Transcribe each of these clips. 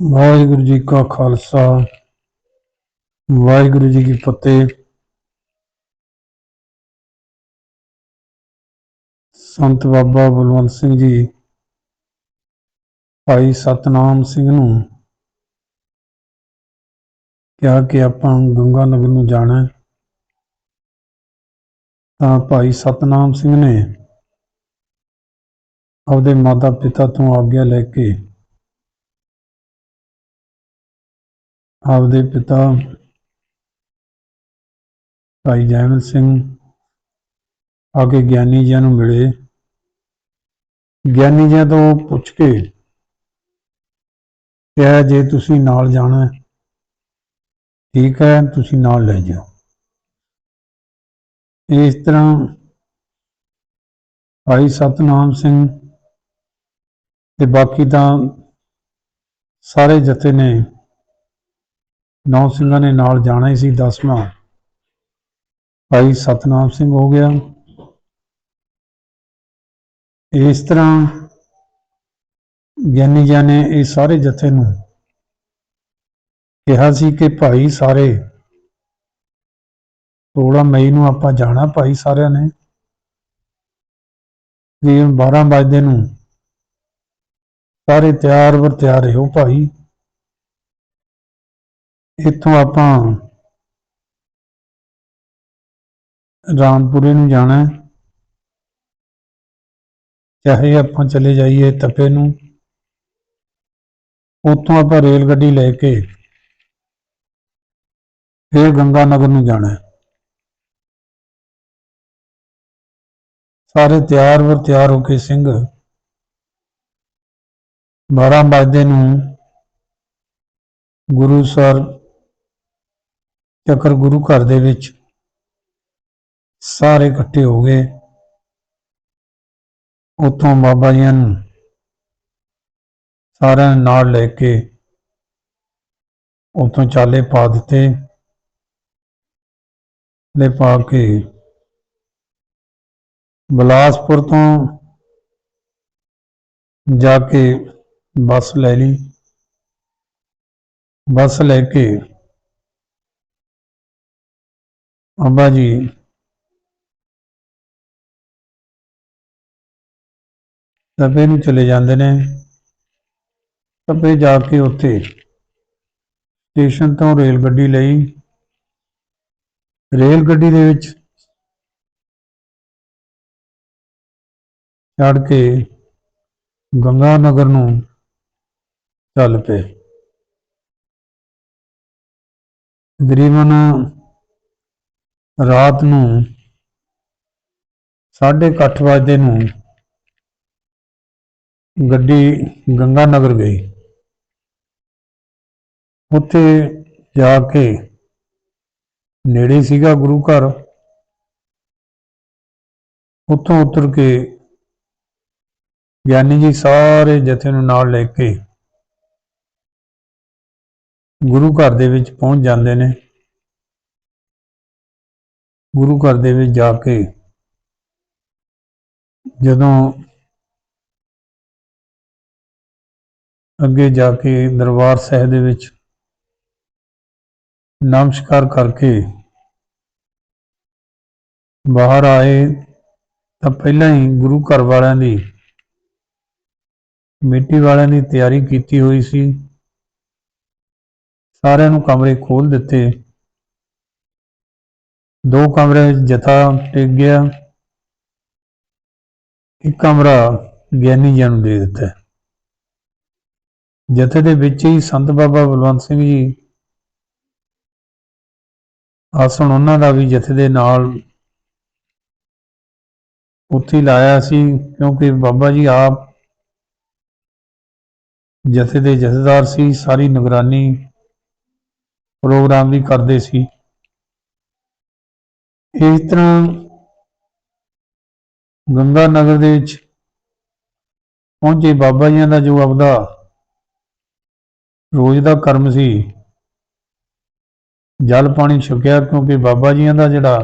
ਵਾਹਿਗੁਰੂ ਜੀ ਕਾ ਖਾਲਸਾ, ਵਾਹਿਗੁਰੂ ਜੀ ਕੀ ਫਤਿਹ ਸੰਤ ਬਾਬਾ ਬਲਵੰਤ ਸਿੰਘ ਜੀ, ਭਾਈ ਸਤਨਾਮ ਸਿੰਘ ਨੂੰ ਕਿਹਾ ਕਿ ਆਪਾਂ ਗੰਗਾ ਨਗਰ ਨੂੰ ਜਾਣਾ ਹੈ। ਤਾਂ ਭਾਈ ਸਤਨਾਮ ਸਿੰਘ ਨੇ ਆਪਦੇ ਮਾਤਾ ਪਿਤਾ ਤੋਂ ਆਗਿਆ ਲੈ ਕੇ ਆਪਦੇ ਪਿਤਾ ਭਾਈ ਜੈਵਲ ਸਿੰਘ ਆ ਕੇ ਗਿਆਨੀ ਜੀ ਨੂੰ ਮਿਲੇ। ਗਿਆਨੀ ਜੀ ਤੋਂ ਪੁੱਛ ਕੇ ਕਿਹਾ, ਜੇ ਤੁਸੀਂ ਨਾਲ ਜਾਣਾ ਠੀਕ ਹੈ, ਤੁਸੀਂ ਨਾਲ ਲੈ ਜਾਓ ਇਸ ਤਰ੍ਹਾਂ ਭਾਈ ਸਤਨਾਮ ਸਿੰਘ ਤੇ ਬਾਕੀ ਤਾਂ ਸਾਰੇ ਜਥੇ ਨੇ ਨੌ ਸਿੰਘਾਂ ਨੇ ਨਾਲ ਜਾਣਾ ਹੀ ਸੀ ਦਸਵਾਂ ਭਾਈ ਸਤਨਾਮ ਸਿੰਘ ਹੋ ਗਿਆ। ਇਸ ਤਰ੍ਹਾਂ ਗਿਆਨੀ ਜੀ ਨੇ ਇਹ ਸਾਰੇ ਜਥੇ ਨੂੰ ਕਿਹਾ ਸੀ ਕਿ ਭਾਈ ਸਾਰੇ 16 ਮਈ ਨੂੰ ਆਪਾਂ ਜਾਣਾ ਭਾਈ ਸਾਰਿਆਂ ਨੇ। ਤਕਰੀਬਨ 12 ਵਜੇ ਨੂੰ ਸਾਰੇ ਤਿਆਰ ਵਰ ਤਿਆਰ ਰਹੋ ਭਾਈ। ਇੱਥੋਂ ਆਪਾਂ ਰਾਮਪੁਰੇ ਨੂੰ ਜਾਣਾ ਹੈ। ਚਾਹੇ ਆਪਾਂ ਚਲੇ ਜਾਈਏ ਤਪੇ ਨੂੰ, ਉੱਥੋਂ ਆਪਾਂ ਰੇਲ ਗੱਡੀ ਲੈ ਕੇ ਫਿਰ ਗੰਗਾ ਨਗਰ ਨੂੰ ਜਾਣਾ ਹੈ। ਸਾਰੇ ਤਿਆਰ ਵਰ ਤਿਆਰ ਹੋ ਕੇ ਸਿੰਘ 12 ਵਜੇ ਨੂੰ ਗੁਰੂ ਸਰ ਚੱਕਰ ਗੁਰੂ ਘਰ ਦੇ ਵਿੱਚ ਸਾਰੇ ਇਕੱਠੇ ਹੋ ਗਏ, ਉੱਥੋਂ ਬਾਬਾ ਜੀ ਨੂੰ ਸਾਰਿਆਂ ਨਾਲ ਲੈ ਕੇ ਉੱਥੋਂ ਚਾਲੇ ਪਾ ਦਿੱਤੇ ਲੈ ਪਾ ਕੇ ਬਲਾਸਪੁਰ ਤੋਂ ਜਾ ਕੇ ਬੱਸ ਲੈ ਲਈ। ਬੱਸ ਲੈ ਕੇ ਅੰਬਾ ਜੀ। ਤਬੇ ਨੂੰ ਚਲੇ ਜਾਂਦੇ ਨੇ। ਤਬੇ ਜਾ ਕੇ ਉੱਥੇ ਸਟੇਸ਼ਨ ਤੋਂ ਰੇਲ ਗੱਡੀ ਲਈ। ਰੇਲ ਗੱਡੀ ਦੇ ਵਿੱਚ ਚੜ ਕੇ ਗੰਗਾ ਨਗਰ ਨੂੰ ਚੱਲ ਪਏ। ਤਕਰੀਬਨ ਰਾਤ ਨੂੰ 8:30 ਵਜੇ ਨੂੰ ਗੱਡੀ ਗੰਗਾ ਨਗਰ ਗਈ। ਉੱਥੇ ਜਾ ਕੇ ਨੇੜੇ ਸੀਗਾ ਗੁਰੂ ਘਰ। ਉੱਥੋਂ ਉਤਰ ਕੇ ਗਿਆਨੀ ਜੀ ਸਾਰੇ ਜਥੇ ਨੂੰ ਨਾਲ ਲੈ ਕੇ ਗੁਰੂ ਘਰ ਦੇ ਵਿੱਚ ਪਹੁੰਚ ਜਾਂਦੇ ਨੇ। ਗੁਰੂ ਘਰ ਦੇ ਵਿੱਚ ਜਾ ਕੇ ਜਦੋਂ ਅੱਗੇ ਜਾ ਕੇ ਦਰਬਾਰ ਸਾਹਿਬ ਦੇ ਵਿੱਚ ਨਮਸਕਾਰ ਕਰਕੇ ਬਾਹਰ ਆਏ, ਤਾਂ ਪਹਿਲਾਂ ਹੀ ਗੁਰੂ ਘਰ ਵਾਲਿਆਂ ਦੀ, ਮਿੱਟੀ ਵਾਲਿਆਂ ਦੀ ਤਿਆਰੀ ਕੀਤੀ ਹੋਈ ਸੀ। ਸਾਰਿਆਂ ਨੂੰ ਕਮਰੇ ਖੋਲ ਦਿੱਤੇ। ਦੋ ਕਮਰੇ ਵਿੱਚ ਜਥਾ ਟਿਕ ਗਿਆ। ਇੱਕ ਕਮਰਾ ਗਿਆਨੀ ਜੀ ਨੂੰ ਦੇ ਦਿੱਤਾ। ਜਥੇ ਦੇ ਵਿੱਚ ਹੀ ਸੰਤ ਬਾਬਾ ਬਲਵੰਤ ਸਿੰਘ ਜੀ ਆਸਣ ਉਹਨਾਂ ਦਾ ਵੀ ਜਥੇ ਦੇ ਨਾਲ ਉੱਥੇ ਲਾਇਆ ਸੀ, ਕਿਉਂਕਿ ਬਾਬਾ ਜੀ ਆਪ ਜਥੇ ਦੇ ਜਥੇਦਾਰ ਸੀ, ਸਾਰੀ ਨਿਗਰਾਨੀ ਪ੍ਰੋਗਰਾਮ ਵੀ ਕਰਦੇ ਸੀ। ਇਸ ਤਰ੍ਹਾਂ ਗੰਗਾ ਨਗਰ ਦੇ ਵਿੱਚ ਪਹੁੰਚੇ ਬਾਬਾ ਜੀਆਂ ਦਾ ਜੋ ਆਪਦਾ ਰੋਜ਼ ਦਾ ਕਰਮ ਸੀ, ਜਲ ਪਾਣੀ ਛਕਿਆ ਕਿਉਂਕਿ ਬਾਬਾ ਜੀਆਂ ਦਾ ਜਿਹੜਾ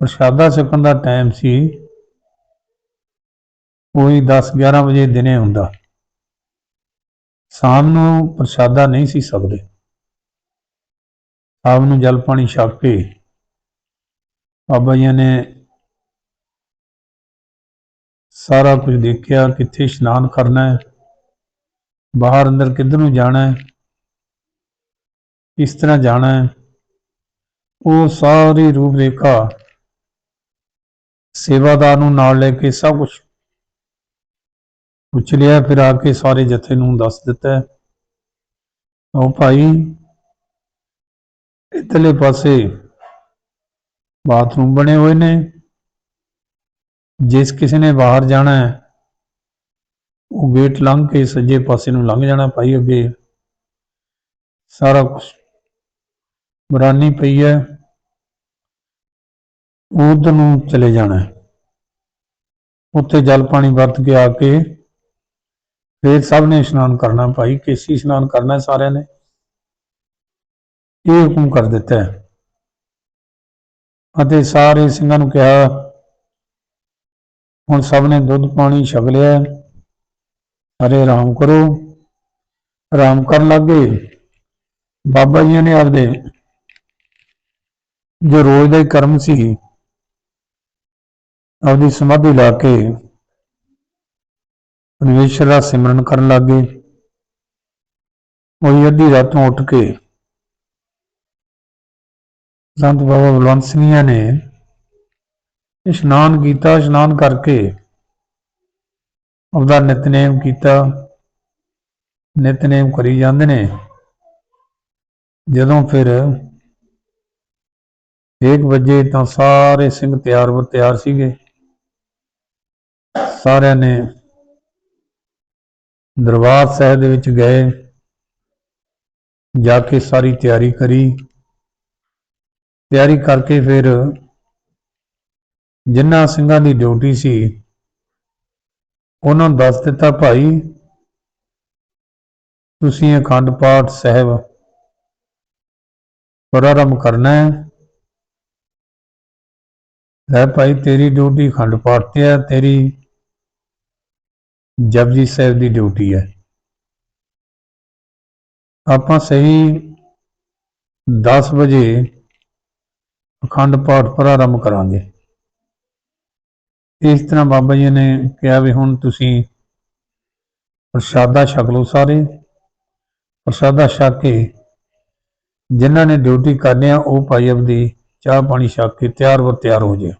ਪ੍ਰਸ਼ਾਦਾ ਛਕਣ ਦਾ ਟਾਈਮ ਸੀ ਕੋਈ 10 11 ਵਜੇ ਦਿਨੇ ਹੁੰਦਾ। ਸ਼ਾਮ ਨੂੰ ਪ੍ਰਸ਼ਾਦਾ ਨਹੀਂ ਸੀ ਸਕਦੇ ਸ਼ਾਮ ਨੂੰ ਜਲ ਪਾਣੀ ਛਕ ਕੇ ਬਾਬਾ ਜੀ ਨੇ ਸਾਰਾ ਕੁਝ ਦੇਖਿਆ, ਕਿੱਥੇ ਇਸ਼ਨਾਨ ਕਰਨਾ ਹੈ, ਬਾਹਰ ਅੰਦਰ ਕਿੱਧਰ ਨੂੰ ਜਾਣਾ ਹੈ, ਕਿਸ ਤਰ੍ਹਾਂ ਜਾਣਾ ਹੈ, ਉਹ ਸਾਰੀ ਰੂਪ ਰੇਖਾ ਸੇਵਾਦਾਰ ਨੂੰ ਨਾਲ ਲੈ ਕੇ ਸਭ ਕੁਝ ਪੁੱਛ ਲਿਆ, ਫਿਰ ਆ ਕੇ ਸਾਰੇ ਜਥੇ ਨੂੰ ਦੱਸ ਦਿੱਤਾ ਉਹ ਭਾਈ ਇਤਲੇ ਪਾਸੇ ਬਾਥਰੂਮ ਬਣੇ ਹੋਏ ਨੇ। ਜਿਸ ਕਿਸੇ ਨੇ ਬਾਹਰ ਜਾਣਾ ਹੈ, ਉਹ ਗੇਟ ਲੰਘ ਕੇ ਸੱਜੇ ਪਾਸੇ ਨੂੰ ਲੰਘ ਜਾਣਾ ਭਾਈ ਅੱਗੇ। ਸਾਰਾ ਕੁਝ ਬਰਾਨੀ ਪਈ ਹੈ। ਉਧਰ ਨੂੰ ਚਲੇ ਜਾਣਾ ਉੱਥੇ ਜਲ ਪਾਣੀ ਵਰਤ ਕੇ ਆ ਕੇ ਫਿਰ ਸਭ ਨੇ ਇਸ਼ਨਾਨ ਕਰਨਾ ਭਾਈ। ਕੇਸੀ ਇਸ਼ਨਾਨ ਕਰਨਾ ਸਾਰਿਆਂ ਨੇ। ਇਹ ਹੁਕਮ ਕਰ ਦਿੱਤਾ ਹੈ। ਅਤੇ ਸਾਰੇ ਸਿੰਘਾਂ ਨੂੰ ਕਿਹਾ, ਹੁਣ ਸਭ ਨੇ ਦੁੱਧ ਪਾਣੀ ਛਕ ਲਿਆ ਹੈ। ਸਾਰੇ ਆਰਾਮ ਕਰੋ। ਆਰਾਮ ਕਰਨ ਲੱਗੇ ਬਾਬਾ ਜੀ ਨੇ ਆਪਦੇ ਜੋ ਰੋਜ਼ ਦਾ ਕਰਮ ਸੀ, ਆਪਦੀ ਸਮਾਧੀ ਲਾ ਕੇ ਪਰਮੇਸ਼ਰ ਦਾ ਸਿਮਰਨ ਕਰਨ ਲੱਗੇ ਉਹ ਅੱਧੀ ਰਾਤੋਂ ਉੱਠ ਕੇ ਸੰਤ ਬਾਬਾ ਬਲਵੰਤ ਸਿੰਘੀਆਂ ਨੇ ਇਸ਼ਨਾਨ ਕੀਤਾ, ਇਸ਼ਨਾਨ ਕਰਕੇ ਆਪਦਾ ਨਿਤਨੇਮ ਕੀਤਾ। ਨਿਤਨੇਮ ਕਰੀ ਜਾਂਦੇ ਨੇ। ਜਦੋਂ ਫਿਰ 1 ਵਜੇ ਤਾਂ ਸਾਰੇ ਸਿੰਘ ਤਿਆਰ ਬਰ ਤਿਆਰ ਸੀਗੇ। ਸਾਰਿਆਂ ਨੇ ਦਰਬਾਰ ਸਾਹਿਬ ਦੇ ਵਿੱਚ ਗਏ। ਜਾ ਕੇ ਸਾਰੀ ਤਿਆਰੀ ਕਰੀ। ਤਿਆਰੀ ਕਰਕੇ ਫਿਰ ਜਿਨ੍ਹਾਂ ਸਿੰਘਾਂ ਦੀ ਡਿਊਟੀ ਸੀ, ਉਹਨਾਂ ਨੂੰ ਦੱਸ ਦਿੱਤਾ, ਭਾਈ, ਤੁਸੀਂ ਅਖੰਡ ਪਾਠ ਸਾਹਿਬ ਪ੍ਰਾਰੰਭ ਕਰਨਾ ਹੈ। ਲੈ ਭਾਈ, ਤੇਰੀ ਡਿਊਟੀ ਅਖੰਡ ਪਾਠ ਤੇ ਹੈ, ਤੇਰੀ ਜਪਜੀ ਸਾਹਿਬ ਦੀ ਡਿਊਟੀ ਹੈ। ਆਪਾਂ ਸਹੀ 10 ਵਜੇ ਅਖੰਡ ਪਾਠ ਪ੍ਰਾਰੰਭ ਕਰਾਂਗੇ। ਇਸ ਤਰ੍ਹਾਂ ਬਾਬਾ ਜੀ ਨੇ ਕਿਹਾ ਵੀ ਹੁਣ ਤੁਸੀਂ ਪ੍ਰਸ਼ਾਦਾ ਛਕ ਲਓ ਸਾਰੇ। ਪ੍ਰਸ਼ਾਦਾ ਛਕ ਕੇ ਜਿਨ੍ਹਾਂ ਨੇ ਡਿਊਟੀ ਕਰਨੀ ਆ, ਉਹ ਭਾਈ ਆਪਦੀ ਚਾਹ ਪਾਣੀ ਛਕ ਕੇ ਤਿਆਰ ਵਰ ਤਿਆਰ ਹੋ ਜਾਏ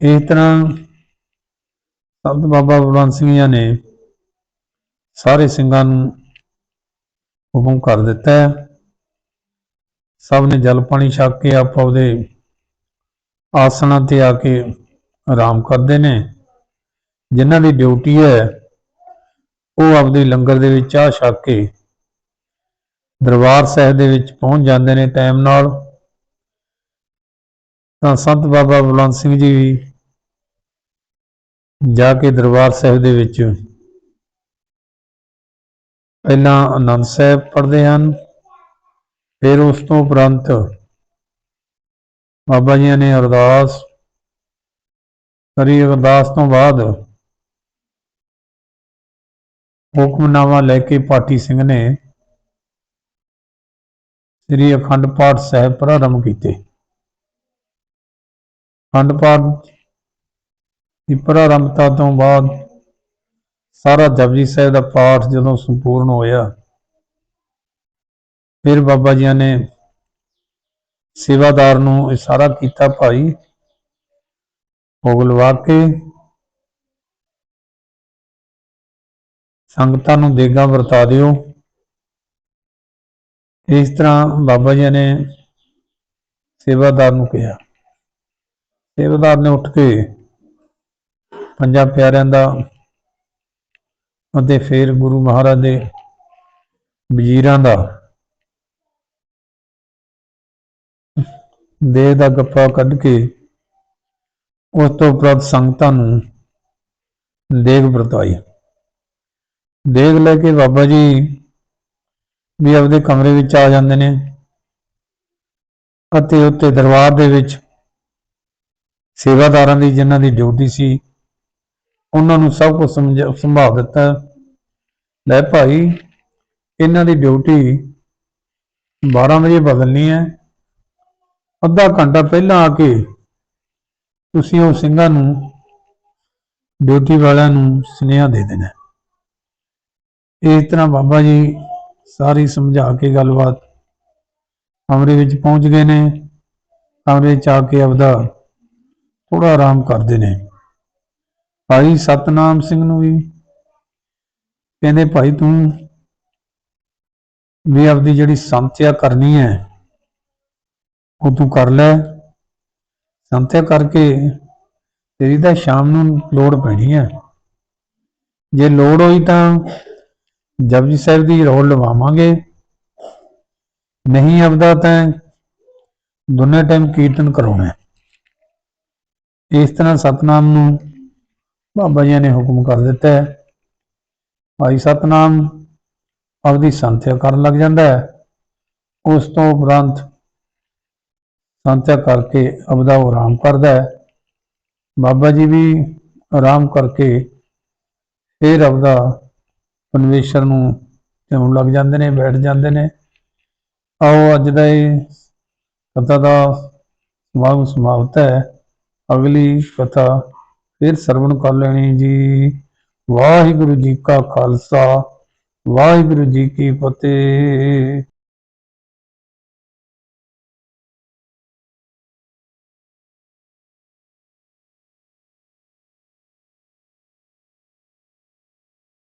ਇਸ ਤਰ੍ਹਾਂ ਸੰਤ ਬਾਬਾ ਬਲਵੰਤ ਸਿੰਘ ਜੀ ਨੇ ਸਾਰੇ ਸਿੰਘਾਂ ਨੂੰ ਹੁਕਮ ਕਰ ਦਿੱਤਾ ਹੈ। ਸਭ ਨੇ ਜਲ ਪਾਣੀ ਛਕ ਕੇ ਆਪ ਉਹਦੇ ਆਸਣਾਂ ਤੇ ਆ ਕੇ ਆਰਾਮ ਕਰਦੇ ਨੇ। ਜਿਨ੍ਹਾਂ ਦੀ ਡਿਊਟੀ ਹੈ, ਉਹ ਆਪਦੇ ਲੰਗਰ ਦੇ ਵਿੱਚ ਚਾਹ ਛਕ ਕੇ ਦਰਬਾਰ ਸਾਹਿਬ ਦੇ ਵਿੱਚ ਪਹੁੰਚ ਜਾਂਦੇ ਨੇ ਟਾਈਮ ਨਾਲ। ਤਾਂ ਸੰਤ ਬਾਬਾ ਬੁਲੰਦ ਸਿੰਘ ਜੀ ਵੀ ਜਾ ਕੇ ਦਰਬਾਰ ਸਾਹਿਬ ਦੇ ਵਿੱਚ ਪਹਿਲਾਂ ਆਨੰਦ ਸਾਹਿਬ ਪੜ੍ਹਦੇ ਹਨ। ਫਿਰ ਉਸ ਤੋਂ ਉਪਰੰਤ ਬਾਬਾ ਜੀ ਨੇ ਅਰਦਾਸ ਕਰੀ। ਅਰਦਾਸ ਤੋਂ ਬਾਅਦ ਹੁਕਮਨਾਮਾ ਲੈ ਕੇ ਪਾਠੀ ਸਿੰਘ ਨੇ ਸ੍ਰੀ ਅਖੰਡ ਪਾਠ ਸਾਹਿਬ ਪ੍ਰਾਰੰਭ ਕੀਤੇ। ਅਖੰਡ ਪਾਠ ਦੀ ਪ੍ਰਾਰੰਭਤਾ ਤੋਂ ਬਾਅਦ ਸਾਰਾ ਜਪਜੀ ਸਾਹਿਬ ਦਾ ਪਾਠ ਜਦੋਂ ਸੰਪੂਰਨ ਹੋਇਆ ਫਿਰ ਬਾਬਾ ਜੀਆਂ ਨੇ ਸੇਵਾਦਾਰ ਨੂੰ ਇਸ਼ਾਰਾ ਕੀਤਾ ਭਾਈ। ਭੋਗ ਲਵਾ ਕੇ ਸੰਗਤਾਂ ਨੂੰ ਦੇਗਾ ਵਰਤਾ ਦਿਓ। ਇਸ ਤਰ੍ਹਾਂ ਬਾਬਾ ਜੀ ਨੇ ਸੇਵਾਦਾਰ ਨੂੰ ਕਿਹਾ। ਸੇਵਾਦਾਰ ਨੇ ਉੱਠ ਕੇ ਪੰਜਾਂ ਪਿਆਰਿਆਂ ਦਾ ਅਤੇ ਫਿਰ ਗੁਰੂ ਮਹਾਰਾਜ ਦੇ ਵਜ਼ੀਰਾਂ ਦਾ ਦੇਹ ਦਾ ਗੱਪਾ ਕੱਢ ਕੇ ਉਸ ਤੋਂ ਉਪਰੰਤ ਸੰਗਤਾਂ ਨੂੰ ਦੇਗ ਵਰਤਾਈ। ਦੇਗ ਲੈ ਕੇ ਬਾਬਾ ਜੀ ਵੀ ਆਪਦੇ ਕਮਰੇ ਵਿੱਚ ਆ ਜਾਂਦੇ ਨੇ ਅਤੇ ਉੱਤੇ ਦਰਬਾਰ ਦੇ ਵਿੱਚ ਸੇਵਾਦਾਰਾਂ ਦੀ ਜਿਨ੍ਹਾਂ ਦੀ ਡਿਊਟੀ ਸੀ, ਉਹਨਾਂ ਨੂੰ ਸਭ ਕੁਝ ਸਮਝ, ਸੰਭਾਲ ਦਿੱਤਾ। ਲੈ ਭਾਈ, ਇਹਨਾਂ ਦੀ ਡਿਊਟੀ 12 ਵਜੇ ਬਦਲਣੀ ਹੈ। ਅੱਧਾ ਘੰਟਾ ਪਹਿਲਾਂ ਆ ਕੇ ਤੁਸੀਂ ਉਹ ਸਿੰਘਾਂ ਨੂੰ, ਡਿਊਟੀ ਵਾਲਿਆਂ ਨੂੰ ਸੁਨੇਹਾ ਦੇ ਦੇਣਾ। ਇਸ ਤਰ੍ਹਾਂ ਬਾਬਾ ਜੀ ਸਾਰੀ ਸਮਝਾ ਕੇ ਗੱਲਬਾਤ ਕਮਰੇ ਵਿੱਚ ਪਹੁੰਚ ਗਏ ਨੇ, ਕਮਰੇ ਚ ਆ ਕੇ ਆਪਦਾ ਥੋੜਾ ਆਰਾਮ ਕਰਦੇ ਨੇ। ਭਾਈ ਸਤਨਾਮ ਸਿੰਘ ਨੂੰ ਵੀ ਕਹਿੰਦੇ, ਭਾਈ ਤੂੰ ਵੀ ਆਪਦੀ ਜਿਹੜੀ ਸੰਥਿਆ ਕਰਨੀ ਹੈ ਉਹ ਤੂੰ ਕਰ ਲੈ। ਸੰਥਿਆ ਕਰਕੇ ਤੇਰੀ ਤਾਂ ਸ਼ਾਮ ਨੂੰ ਲੋੜ ਪੈਣੀ ਹੈ ਜੇ ਲੋੜ ਹੋਈ ਤਾਂ ਜਪਜੀ ਸਾਹਿਬ ਦੀ ਰੋਲ ਲਵਾਵਾਂਗੇ। ਨਹੀਂ ਆਪਦਾ ਤਾਂ ਦੋਨੇ ਟਾਈਮ ਕੀਰਤਨ ਕਰਾਉਣਾ ਇਸ ਤਰ੍ਹਾਂ ਸਤਨਾਮ ਨੂੰ ਬਾਬਾ ਜੀ ਨੇ ਹੁਕਮ ਕਰ ਦਿੱਤਾ ਹੈ। ਭਾਈ ਸਤਨਾਮ ਆਪਦੀ ਸੰਥਿਆ ਕਰਨ ਲੱਗ ਜਾਂਦਾ ਹੈ। ਉਸ ਤੋਂ ਉਪਰੰਤ ਸੰਥਿਆ ਕਰਕੇ ਆਪਦਾ ਉਹ ਆਰਾਮ ਕਰਦਾ ਹੈ। ਬਾਬਾ ਜੀ ਵੀ ਆਰਾਮ ਕਰਕੇ ਫਿਰ ਆਪਦਾ ਪਰਮੇਸ਼ਰ ਨੂੰ ਧਿਆਉਣ ਲੱਗ ਜਾਂਦੇ ਨੇ, ਬੈਠ ਜਾਂਦੇ ਨੇ। ਆਓ ਅੱਜ ਦਾ ਇਹ ਕਥਾ ਦਾ ਸਮਾਗਮ ਸਮਾਪਤ ਹੈ। ਅਗਲੀ ਕਥਾ ਫਿਰ ਸਰਵਣ ਕਰ ਲੈਣੀ ਜੀ। ਵਾਹਿਗੁਰੂ ਜੀ ਕਾ ਖਾਲਸਾ, ਵਾਹਿਗੁਰੂ ਜੀ ਕੀ ਫਤਿਹ।